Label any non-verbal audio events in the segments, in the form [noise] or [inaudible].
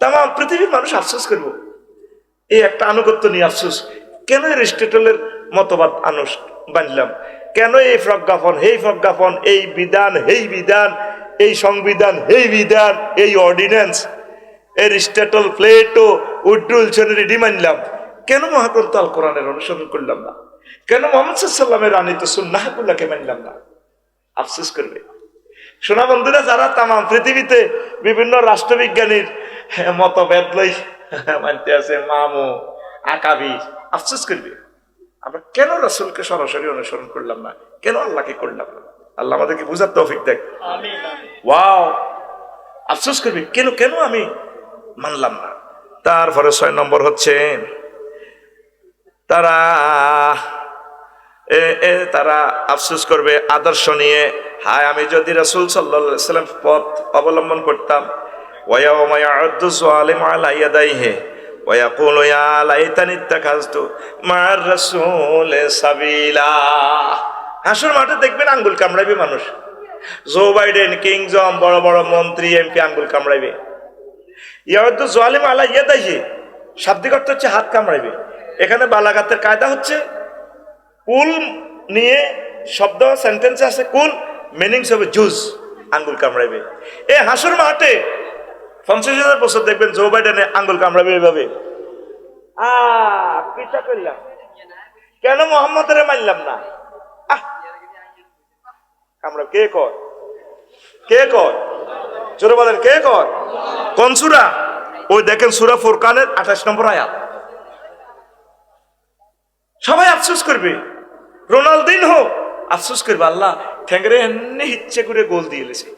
তাম পৃথিবীর মানুষ আফসোস করব। এই একটা আনুগত্য নিয়ে আফসোস। কেন এরিস্টটলের মতবাদ আনুস বানলাম? কেন এই প্রজ্ঞাপন? এই প্রজ্ঞাপন, এই বিধান এই বিধান, এই সংবিধান এই বিধান, এই অর্ডিন্যান্স। এরিস্টটল, প্লেটো, উড্ডুল রেডি মানলাম কেন মহাগ্রন্থ আল কোরআনের অনুসরণ করলাম না? কেন মোহাম্মদ সাল্লামের আনিত সুন্নাহগুল্লাহকে মানলাম না? আফসোস করবে। শোনা বন্ধুরা, যারা তাম পৃথিবীতে বিভিন্ন রাষ্ট্রবিজ্ঞানীর [laughs] মতভেদ লই [laughs] মানতে আছে মামু আকাবি। আফসোস করবে? আমরা কেন রাসুলকে সরাসরি অনুসরণ করলাম না? কেন আল্লাহকে করলাম না? আল্লাহ আমাদেরকে বুঝার তৌফিক দেখ। ওয়াও! আফসোস করবি? কেন কেন আমি মানলাম না? তারপরে ছয় নম্বর হচ্ছে তারা এ এ তারা আফসোস করবে আদর্শ নিয়ে। হায় আমি যদি রাসুল সাল্লাহ সাল্লাম পথ অবলম্বন করতাম ইয়াউদ্দু যালিম আলা ইয়াদাইহি ওয়া ইয়াকুলু ইয়া লাইতানি ইত্তাখাযতু মা'আর রাসূল সাবিলা হাসর মাঠে দেখবেন আঙ্গুল কামড়াইবে মানুষ। জো বাইডেন কিংজম বড় বড় মন্ত্রী, এমপি আঙ্গুল কামড়াইবে। ইয়াউদ্দু যালিম আলা ইয়াদাইহি, শাব্দিক অর্থ হচ্ছে হাত কামড়াইবে। এখানে বালাগাতের কায়দা হচ্ছে, কুল নিয়ে শব্দ সেন্টেন্স আছে, কুল মিনিংস হবে জুস আঙ্গুল কামড়াইবে। এ হাসুর মাঠে পঞ্চাশ হাজার বছর দেখবেন জো বাইডেনে আঙ্গুল কামড়াবে এভাবে। আ পিঠা করলাম। কেন মোহাম্মদের মানলাম না? কামড়া কে কর কে কর জোরে বলেন কে কর কোন সুরা? ওই দেখেন সুরা ফুরকানের আঠাশ নম্বর আয়াত। সবাই আফসোস করবে। রোনালদিন হোক আফসোস করবে আল্লাহ। ঠেঙ্গরে এমনি ইচ্ছে করে গোল দিয়ে এলেছে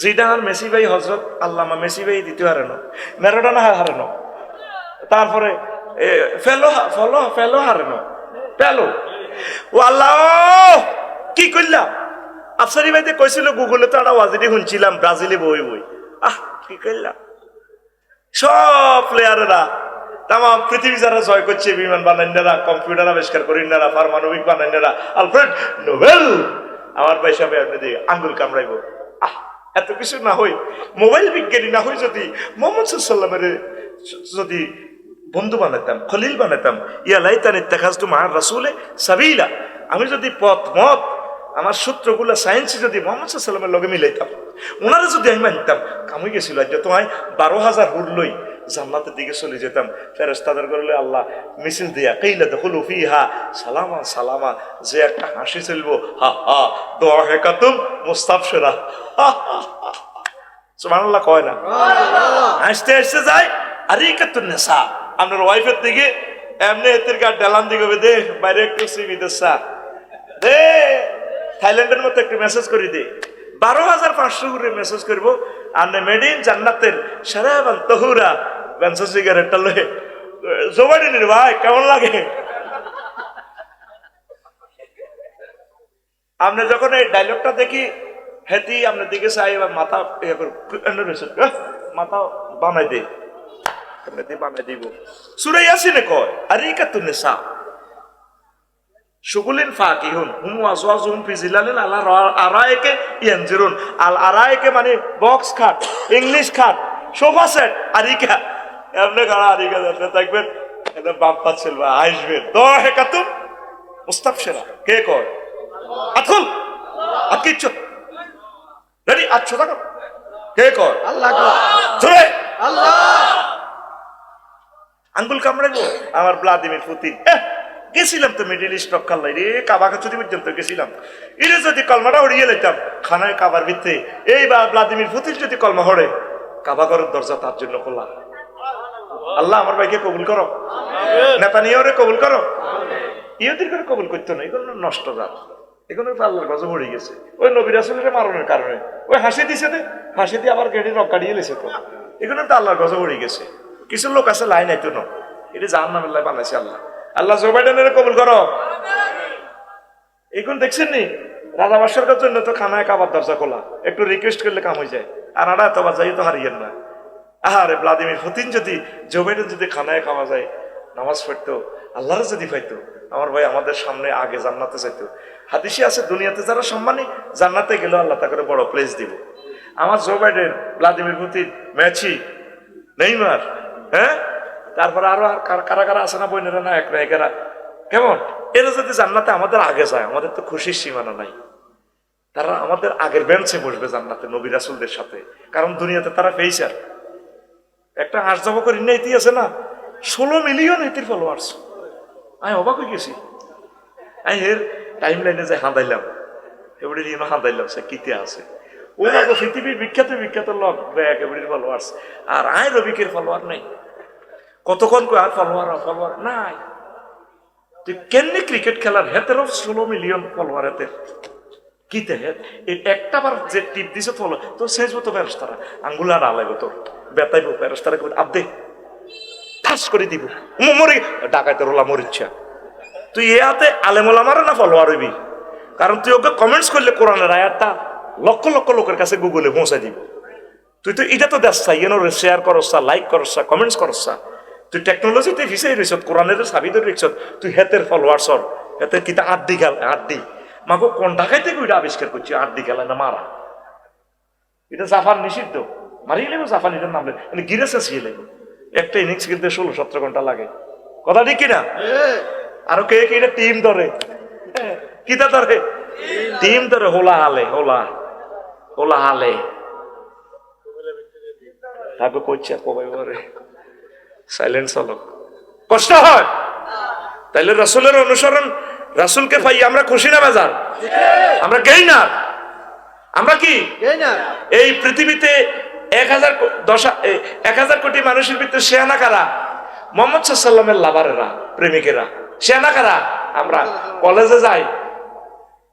জিডান মেসি ভাই হজরত আল্লামা মেসি ভাই দিতে হারে না ম্যারাডোনা হারে না তারপরে ফেলো, ফলো, ফেলো হারে না পেল ও আল্লাহ, কি করলাম আফসারি ভাইতে কইছিল, গুগলে তো একটা ওয়াজিটি শুনছিলাম, ব্রাজিলে বই বই। আহ, কি করলাম সব প্লেয়ারেরা তাম পৃথিবী যারা জয় করছে, বিমান বানাইনারা কম্পিউটার আবিষ্কার করিনারা পারমাণবিক বানাইনারা আলফ্রেড নোবেল! আমার পয়সা পেয়ে আপনি দিয়ে আঙ্গুল কামড়াইব। আহ, এত কিছু না হই, মোবাইল বিজ্ঞানী না হই যদি মোহাম্মদ সাল্লামের যদি বন্ধু বানাতাম, খলিল বানাতাম, ইয়া লাইতান ইত্তাখাজতু মা রাসূলে সাবিলা। আমি যদি পথ, মত, আমার সূত্রগুলো, সায়েন্সে যদি মোহাম্মদ সাল্লামের লগে মিলাইতাম ওনারা যদি আমি মানতাম, কামই গেছিল আজ তোমায় বারো হাজার লই জান্নাতের দিকে চলে যেতাম। ফেরেস্তাদের করলে আল্লাহ মিছিল দিয়া কেইলা দেখল ফিহা সালামা সালামা যে একটা হাসি চলবো হা হা দোয়া হেকাতুম মুস্তাফসেরা [laughs] সুবহানাল্লাহ কয় না? হাসতে হাসতে যায় আরে কাতুন নেশা আপনার ওয়াইফের দিকে এমনি এতের গা ডেলান দিকে দে বাইরে একটু সিবি দেশা দে থাইল্যান্ডের মতো একটু মেসেজ করে দে। বারো হাজার পাঁচশো করে মেসেজ করব আর মেড ইন জান্নাতের সারা বান তহুরা বেঞ্চো সিগারেটটা লয়ে জোবাড়ি নির ভাই, কেমন লাগে? আপনি যখন এই ডায়লগটা দেখি হেতি আপনার দিকে চাই বা মাথা ইয়ে করে মাথা বানাই দে এমনি বানাই দিব। সুরাই আসিনে কয় আরে কাতুন নেশা শুগুলিন ফাকিহুন হুম ওয়াজওয়াজুহুম ফি জিলালিন আলা আরাইকে ইয়ানজিরুন। আল আরাইকে মানে বক্স খাট ইংলিশ খাট সোফা সেট আরিকা। এমনি গাড়া আরিকা যাতে থাকবেন একদম বাপ পাচ্ছিল আসবে। দ হে কাতুম মুস্তাফসিরা কে কয়? আতুল আকিচ্ছ রেডি? আচ্ছা থাকো কে কয়? আল্লাহ চলে আল্লাহ। আঙ্গুল কামড়াইবো? আমার ভ্লাদিমির পুতিন। এহ, গেছিলাম তো মিডিল ইস্ট রক্ষাল্লাই রে কাবা কাছুরি পর্যন্ত গেছিলাম। এটা যদি কলমাটা হরিয়ে লেতাম খানায় কাবার ভিত্তে। এই বা ভ্লাদিমির পুতিন যদি কলমা হরে কাবা ঘরের দরজা তার জন্য খোলা। আল্লাহ আমার ভাইকে কবুল করো। নেতানিয়ারে কবুল করো। ইহুদির করে কবুল করতো না এগুলো নষ্ট জাত। এগুলো তো আল্লাহর গজব হয়ে গেছে। ওই নবীর আসলের মারণের কারণে। ওই হাসি দিছে দে হাসি দিয়ে আবার গেড়ি রক্ষা দিয়ে লেছে তো। এগুলো তো আল্লাহর গজব হয়ে গেছে। কিছু লোক আছে লাইন আইতো না। এটা জাহান নামের লাই বানাইছে আল্লাহ। আল্লাহ জো বাইডেনের কবুল করো। এখন দেখছেন নি? রাজা বাদশার জন্য তো খানায় কাবার দরজা খোলা। একটু রিকোয়েস্ট করলে কাম হয়ে যায়। আর আড়া তো যাই তো হারিয়েন না। আরে ভ্লাদিমির পুতিন যদি জো বাইডেন যদি খানায় খাওয়া যায়, নামাজ পড়তো, আল্লাহর যদি পাইতো, আমার ভাই আমাদের সামনে আগে জান্নাতে চাইতো হাদিসি আছে, দুনিয়াতে যারা সম্মানী, জান্নাতে গেলেও আল্লাহ তাকে বড় প্লেস দিব। আমার Joe Biden, Vladimir Putin Messi Neymar হ্যাঁ? তারপরে আরও আর কারা- কারা আছে না বইনেরা না এক একেরা কেমন? এরা যদি জান্নাতে আমাদের আগে যায়, আমাদের তো খুশির সীমানা নাই। তারা আমাদের আগের বেঞ্চে বসবে জান্নাতে, নবী রাসুলদের সাথে। কারণ দুনিয়াতে তারা ফেইসার একটা হাঁস জবা করে ইতি আছে না, ষোলো মিলিয়ন ইতির ফলোয়ার্স আমি অবাক হয়ে গেছি। আমি এর টাইম লাইনে যে হাঁদাইলাম, এবারে রিনো হাঁদাইলাম, সে কিতে আছে? ও পৃথিবীর বিখ্যাত বিখ্যাত লোক এবারে ফলোয়ার্স আর আয় রবিকের ফলোয়ার নেই। কতক্ষণ কই আর ফলোয়ার ফলোয়ার নাই। তুই কেমনি ক্রিকেট খেলার হেতেরও ষোলো মিলিয়ন ফলোয়ার হেতের? কিতে হেত? একটা বার যে টিপ দিছে ফলো তো শেষ মতো ফেরস্তারা আঙ্গুলার আলাইব তোর, বেতাইব ফেরস্তারা কই আব্দে, ঠাস করে দিব মরি, ডাকাইতে রোলা মরিচ্ছা। তুই এ হাতে আলেমোলা মারে না ফলোয়ার হইবি? কারণ তুই ওকে কমেন্টস করলে কোরআনের আয়াতটা লক্ষ লক্ষ লোকের কাছে গুগলে পৌঁছাই দিব। তুই তো, এটা তো ইয়েন শেয়ার করছা লাইক করছা কমেন্টস করছা তুই টেকনোলজিতে ভিসাই রইছ কোরআনের সাবি ধরে রইছ তুই হেতের ফলোয়ার্সর হেতের কিতা আড্ডি খেল আড্ডি মাগো কোন ঢাকাইতে কইটা আবিষ্কার করছি আড্ডি খেলা না মারা এটা জাফান নিষিদ্ধ। মারিয়ে লেবো জাফান এটার নাম মানে গিরেছে সিয়ে লেবো একটা ইনিংস খেলতে ষোলো সতেরো ঘণ্টা লাগে। কথা ঠিক কিনা? আরও কে কে এটা টিম ধরে কিতা ধরে টিম ধরে হোলা হালে, হোলা। হোলা হালে। তাকে করছে কবে সাইলেন্স হলো। কষ্ট হয়। তাইলে রাসুলের অনুসরণ রাসুলকে পাই আমরা খুশি না বাজার? আমরা গেই না আমরা কি? এই পৃথিবীতে এক হাজার দশ এক হাজার কোটি মানুষের ভিতরে শেয়ানা কারা? মোহাম্মদ সাল্লামের লাভারেরা প্রেমিকেরা। শেয়ানা কারা? আমরা। কলেজে যাই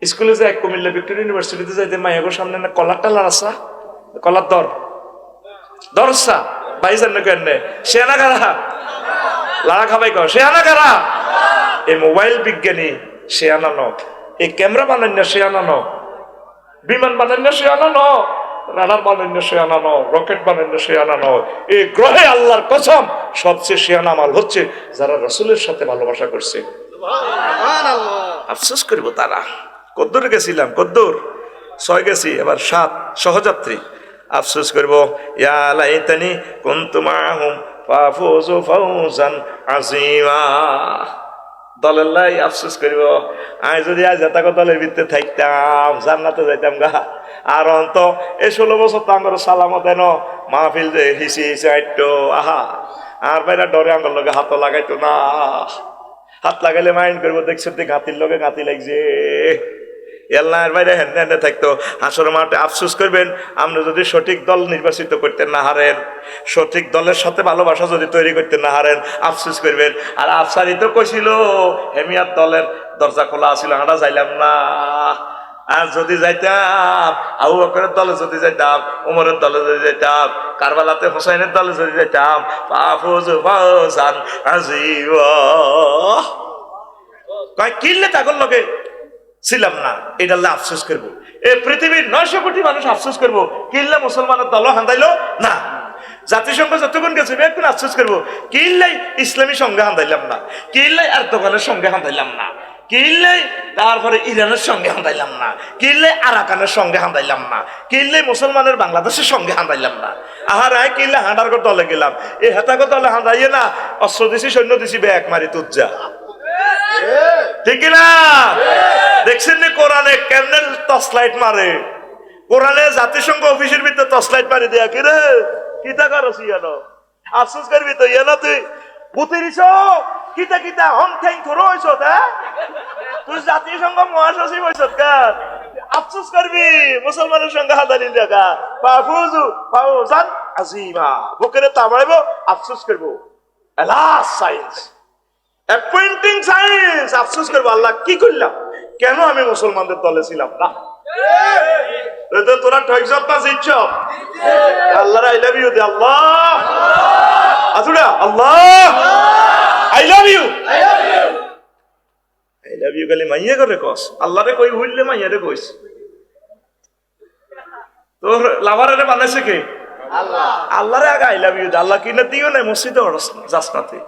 স্কুলে যাই কুমিল্লা ভিক্টোরিয়া ইউনিভার্সিটিতে যাইতে মায়াগোর সামনে না কলার টালার আসা কলার দর। দরসা বাইজান না কেন শেয়ানা কারা? লাড়া খাবাই কর শেয়ানা কারা? এই মোবাইল বিজ্ঞানী শেয়ানা ন এই ক্যামেরা বানান্য শেয়ানা ন বিমান বানান্য শেয়ানা ন রাডার বানান্য শেয়ানা ন রকেট বানান্য শেয়ানা ন এই গ্রহে আল্লাহর কসম সবচেয়ে শেয়ানা মাল হচ্ছে যারা রসুলের সাথে ভালোবাসা করছে। আফসোস করব তারা। কদ্দুর গেছিলাম, কদ্দুর। ছয় গেছি, এবার সাত, সহযাত্রী। আফসোস করব, ইয়া লাইতানি কুনতু মাহুম ফাফুজু ফাউজান আজিমা দলের লাই আফসোস করিব, আমি যদি আজ এত দলের ভিতরে থাকতাম, জান্নাতে যাইতাম গা। আর অন্ত এই ষোলো বছর তো আমার সালামত এন, মাহফিল যে হিসি হিসি আইটো আহা। আর বাইরা ডরে আমার লগে হাত লাগাইতো না। হাত লাগাইলে মাইন্ড করব, দেখছ গাতির লগে গাতি লাগছে। এল্লার বাইরে হেন হেন থাকতো। হাসর মাঠে আফসোস করবেন আপনি যদি সঠিক দল নির্বাচিত করতে না হারেন, সঠিক দলের সাথে ভালোবাসা যদি তৈরি করতে না হারেন, আফসোস করবেন। আর আফসারি তো কইছিল হেমিয়ার দলের দরজা খোলা আছিল, আমরা যাইলাম না। আর যদি যাইতাম, আবু বকরের দলে যদি যাইতাম, উমরের দলে যদি যাইতাম, কারবালাতে হোসাইনের দলে যদি যাইতাম কয় কিনলে তাগর লগে? ছিলাম না, এটা আল্লাহ আফসোস করব। এই পৃথিবীর নয়শো কোটি মানুষ আফসোস করব কিনলে মুসলমানের দল হান্দাইলো? না। জাতিসংঘ যতক্ষণ গেছে এখন আফসোস করব কিনলেই ইসলামী সঙ্গে হান্দাইলাম না কিনলেই আর দোকানের সঙ্গে হান্দাইলাম না কিনলেই তারপরে ইরানের সঙ্গে হান্দাইলাম না কিনলে আরাকানের সঙ্গে হান্দাইলাম না কিনলে মুসলমানের বাংলাদেশের সঙ্গে হান্দাইলাম না। আহার, আয় কিনলে হাঁটার দলে গেলাম এই হেতাগর দলে হাঁদাইয়ে না, অস্ত্র দিছি, সৈন্য দিছি, ব্যাগ মারি তুজ্জা ঠিক না দেখছেন নি কোরআনে কেমনে টসলাইট মারে? কোরআনে জাতিসংঘ অফিসের ভিতরে টসলাইট মারি দেয়া। কি রে? কিতা করস আফসোস করবি তো ইয়ানো তুই? বুতিরিছ কিতা কিতা হন ঠেং থরো হইছ হ্যাঁ তুই জাতিসংঘ মহাসচিব হইছ কার আফসোস করবি মুসলমানের সঙ্গে হাতানি দেখা বাফুজু ফাউজান আজিমা। বুকেরে তামাইব, আফসোস করব। এলাস সাইন্স অ্যাপয়েন্টিং সায়েন্স আফসোস করব। আল্লাহ কি করলাম? কেন আমি মুসলমানদের দলে ছিলাম? না। তোরা ঠকজব না জিতছ। আল্লাহ আই লাভ দে, আল্লাহ। আজুড়া আল্লাহ। I love you I love you খালি মাইয়া করে কস। আল্লাহরে কই, হইলে মাইয়ারে কইস। তোর লাভারে বানাইছে কে? আল্লাহরে আগে আই লাভ ইউ আল্লাহ কিনে দিও না মসজিদে যাস না তুই।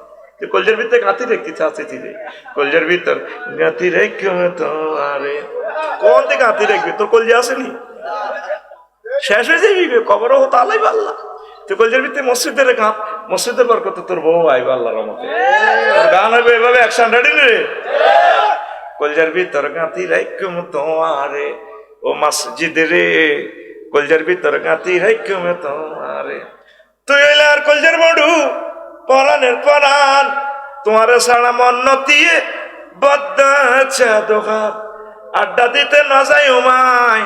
কলজের ভিতরে গাঁতি রেখতে চাচ্ছি তুই কলজের ভিতর গাঁতি রেখে তো আরে কোন দিকে গাঁতি রেখবি? তোর কলজে আসেনি শেষ হয়ে যাবি কবরও হতো আল্লাহ আল্লাহ। তুই কলজের ভিতরে মসজিদের গান মসজিদের বরকত তোর বউ আইব আল্লাহর রহমতে। তোর গান হবে এভাবে অ্যাকশন রেডি রে কলজার ভিতর গাঁতি রাইকুম তোমারে। ও মসজিদ রে, কলজার ভিতর গাঁতি রাইকুম তোমারে। তুই হইলে আর কলজার বড়ু। পরানের পরান তোমারে সারা মন নতিয়ে বদ্দা চা দোকান আড্ডা দিতে না যাই মাই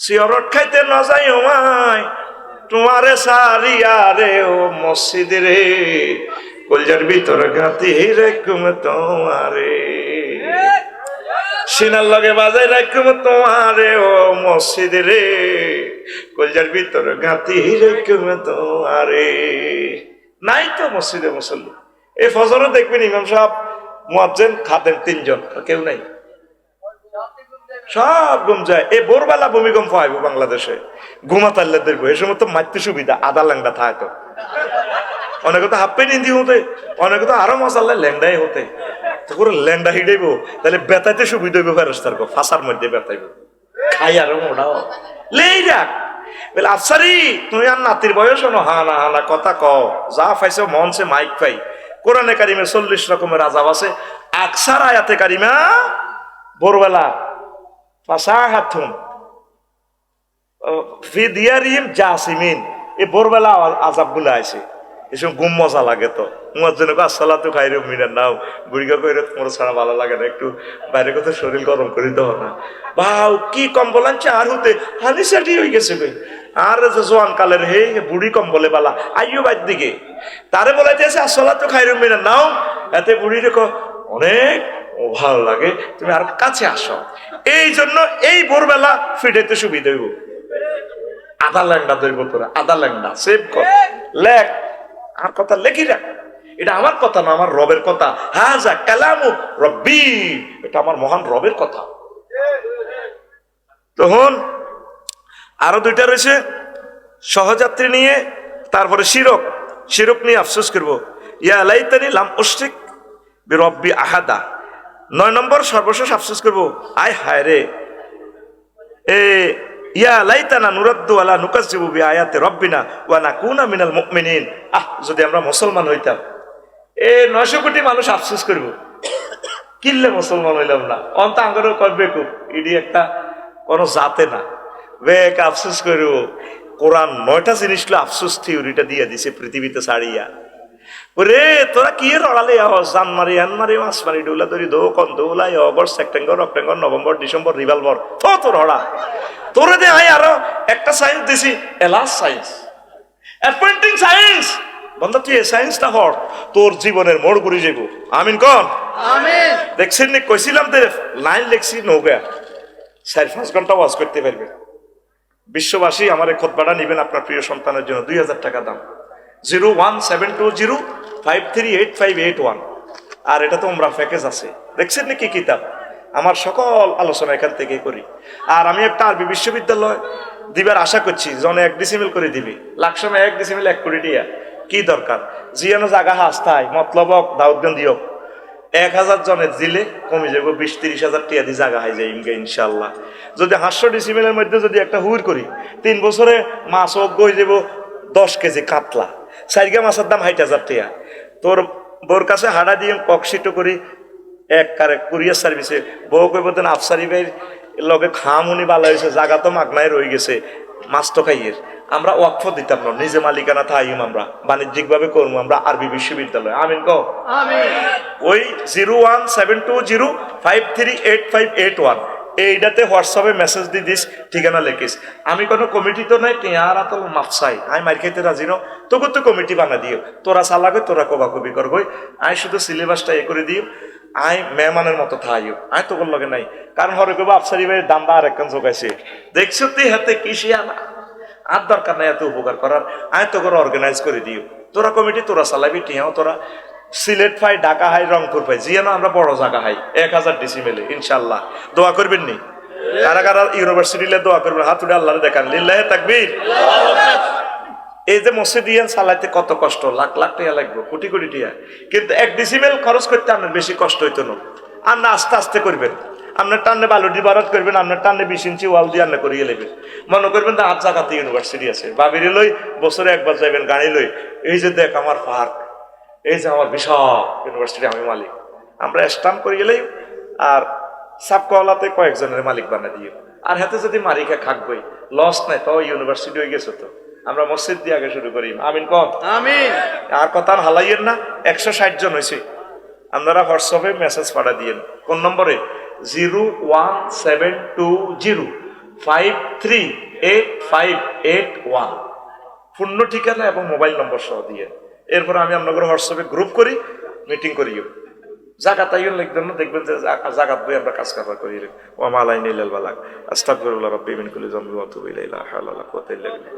সিয়রট খাইতে না যাই মাই, তোমারে সারিয়া রে ও মসজিদ রে। কলজার ভিতর গাঁতি রেকুম তোমারে। সিনার লগে বাজাই রাখুম তোমারে ও মসজিদ রে। কলজার ভিতর গাঁতি রেখুম তোমারে। নাই তো মসজিদে মুসল্লি। এই ফজরও দেখবেন ইমাম সাহেব, মুয়াজ্জেন খাতেন তিনজন কেউ নাই। সব ঘুম যায়। এই ভোরবেলা ভূমিকম্প আইব বাংলাদেশে। ঘুমাতাল্লে দেখব, এই সময় তো মারতে সুবিধা, আদা ল্যাংডা থাকতো অনেকে তো হাফ পেন হিন্দি হতে, অনেকে তো আরও মশাল্লা ল্যাংডাই হতে। তো ল্যাংডা হিডাইব, তাহলে বেতাইতে সুবিধা হইব ফেরস্তার ফাঁসার মধ্যে বেতাইব। খাই আরও মোড়াও লেই রাখ বলে, আফসারি, তুমি আর নাতির বয়স হনো হানা হানা কথা কও। যা পাইছো মন সে মাইক পাই কোরআনে কারিমে চল্লিশ রকমের আজাব আছে। আকসার আয়াতে কারিমা, ভোরবেলা ফাঁসা হাথুন ফি দিয়ারিম জাসিমিন। এই ভোরবেলা আজাবগুলো আছে এসব গুম মজা লাগে তো। তোমার জন্য আসসালা তো খাইরে মিনার নাও বুড়িগা কইরে তোমার ছাড়া ভালো লাগে না, একটু বাইরে কথা শরীর গরম করে দাও না। বাউ, কি কম্বল আনছে? আর হতে, হানি সাটি হয়ে গেছে বে আর যে জোয়ান কালের, হে বুড়ি কম্বলে বালা আইও বাইর দিকে তারে বলাইতেছে আসসালা তো খাইরে মিনার নাও এতে বুড়ি রেখো অনেক ভালো লাগে, তুমি আর কাছে আসো। এই জন্য এই ভোরবেলা ফিটাইতে সুবিধা হইব। আধা ল্যাংডা ধরবো তোরা, আধা ল্যাংডা, সেভ কর। লেখ আর কথা লেখি রাখ এটা আমার কথা না, আমার রবের কথা। যা কালামু রব্বি। এটা আমার মহান রবের কথা। তখন আরও দুইটা রয়েছে। সহযাত্রী নিয়ে, তারপরে শিরক। শিরক নিয়ে আফসোস করব। ইয়া লাইতানি লাম উশরিক রব্বি আহাদা। নয় নম্বর সর্বশেষ আফসোস করব। আয় হায় রে। এ ইয়া লাইতানা নুরাদ্দু আলা নুকাজ্জিবু বি আয়াতি রব্বিনা ওয়া নাকুনা মিনাল মুমিনিন। আহ, যদি আমরা মুসলমান হইতাম। এ 900 কোটি মানুষ আফসোস করব। কিল্লে মুসলমান হইলাম না। অন্ত আঙ্গরও করবে খুব ইডি একটা কোন জাতে না। বেক আফসোস করব। কোরআন নয়টা জিনিস আফসোস থিওরিটা দিয়ে দিছে পৃথিবীতে ছাড়িয়া। ওরে, তোরা কি রড়ালে জান মারি আন মারি মাছ মারি ডৌলা ধরি দো কন দৌলাই, August, September, October, November, December, revolver. তো তোর হড়া তোরে দে আই আরও একটা সায়েন্স দিছি এলাস সায়েন্স অ্যাপয়েন্টিং সায়েন্স বন্ধা তুই সায়েন্সটা হর তোর জীবনের মোড় ঘুরে যাব আমিন কন? আমিন। দেখছেন নি কইছিলাম তো লাইন লেখছি নৌকা। চার পাঁচ ঘণ্টা ওয়াজ করতে পারবে বিশ্ববাসী আমার এই খোদবাটা নেবেন আপনার প্রিয় সন্তানের জন্য দুই হাজার টাকা দাম। Zero one seven two zero five three eight five eight one. আর এটা তো আমরা প্যাকেজ আছে। দেখছেন নাকি কিতাব? আমার সকল আলোচনা এখান থেকেই করি। আর আমি একটা আরবি বিশ্ববিদ্যালয় দিবার আশা করছি, জনে এক ডিসিমিল করে দিবি। লাখ সময় এক ডিসিমিল এক কোটি দিয়া কি দরকার? জিয়ানো জাগা হাস্তায় মতলবক দাউদ্দিন দিয়ক এক হাজার জনের দিলে কমে যাব বিশ তিরিশ হাজার টিয়া দিয়ে জাগা হয়ে যায় ইনকে ইনশাল্লাহ যদি হাঁসশো ডিসিমেলের মধ্যে যদি একটা হুর করি, তিন বছরে মাছ অজ্ঞ হয়ে যাব দশ কেজি কাতলা। সাইগা মাছের দাম হাইট হাজার টিয়া। তোর বোর কাছে হাড়া দিয়ে ককশিটো করি এক কারে কুরিয়ার সার্ভিসে। বউ কইব দেন আফসারি ভাই লগে খামুনি ভালো হয়েছে জায়গা তো মাগনায় রয়ে গেছে মাছ তো খাইয়ের। আমরা ওয়াকফ দিতাম না নিজে মালিকানা থাইম আমরা বাণিজ্যিক ভাবে করব আমরা আরবি বিশ্ববিদ্যালয়। আমিন আমিন। ওই zero one seven two zero five three eight five eight one এইটাতে হোয়াটসঅ্যাপে মেসেজ দি দিস ঠিকানা লেখিস। আমি কোনো কমিটি তো নাই টিয়ার তো মাপসাই আমি মার খাইতে রাজি ন তোকে তো কমিটি বানা দিও। তোরা চালাগে তোরা কবা কবি করবই আমি শুধু সিলেবাসটা এ করে দিও আই মেহমানের মতো থাইও। আই তো লগে নাই। কারণ হরে কব আফসারি ভাই দান্দা আর একখান জোগাইছে। দেখছ তুই হাতে কিসে আনা আর দরকার নাই এত উপকার করার। আয় তো করে অর্গানাইজ করে দিও। তোরা কমিটি, তোরা চালাবি টিহাও তোরা। সিলেট পাই ঢাকা হাই, রংপুর পাই জিয়ানো আমরা বড় জায়গা হাই, এক হাজার ডিসিমেলে ইনশাল্লাহ দোয়া করবেন নি? কারা কারা ইউনিভার্সিটিলে দোয়া করবেন, হাত উঠে আল্লাহ দেখান। লিল্লাহে তাকবীর। এই যে মসজিদ ইয়ান চালাইতে কত কষ্ট? লাখ লাখ টাকা লাগবে, কোটি কোটি টাকা। কিন্তু এক ডিসিমেল খরচ করতে আপনার বেশি কষ্ট হইতো না। আপনি আস্তে আস্তে করবেন। আপনার টান্নে বালুটি বারত করবেন, আপনার টান্নে বিশ ইঞ্চি ওয়াল দিয়ে আপনি করিয়ে নেবেন। মনে করবেন তো আট জায়গাতে ইউনিভার্সিটি আছে। বাবিরে লই বছরে একবার যাবেন গাড়ি লই। এই যে দেখ আমার পার্ক এই যে আমার বিশাল ইউনিভার্সিটি, আমি মালিক। আমরা স্টাম্প করে গেলেই আর সাবকলাতে কয়েকজনের মালিক বানা দিয়ে আর হাতে যদি মারিকা খাকবই লস নাই তো ইউনিভার্সিটি হয়ে গেছে তো। আমরা মসজিদ দিয়ে আগে শুরু করি। আমিন কম? আমিন। আর কথা হালাইয়ের না একশো ষাট জন হয়েছে আপনারা হোয়াটসঅ্যাপে মেসেজ পাঠা দিয়েন। কোন নম্বরে? Zero one seven two zero five three eight five eight one. পূর্ণ ঠিকানা এবং মোবাইল নম্বর সহ দিয়ে এরপর আমি আপনাদের হোয়াটসঅ্যাপে গ্রুপ করি মিটিং করিও। জাগাত আইন লিখবেন না দেখবেন যে জাগাত বই আমরা কাজ কারবার করি ও মালাই নিলাল বালাক আস্তাগফিরুল্লাহ রাব্বি মিন কুল্লি যামবি ওয়া আতুবু ইলাইহি। লা হাওলা ওয়া লা কুওয়াতা ইল্লা বিল্লাহ।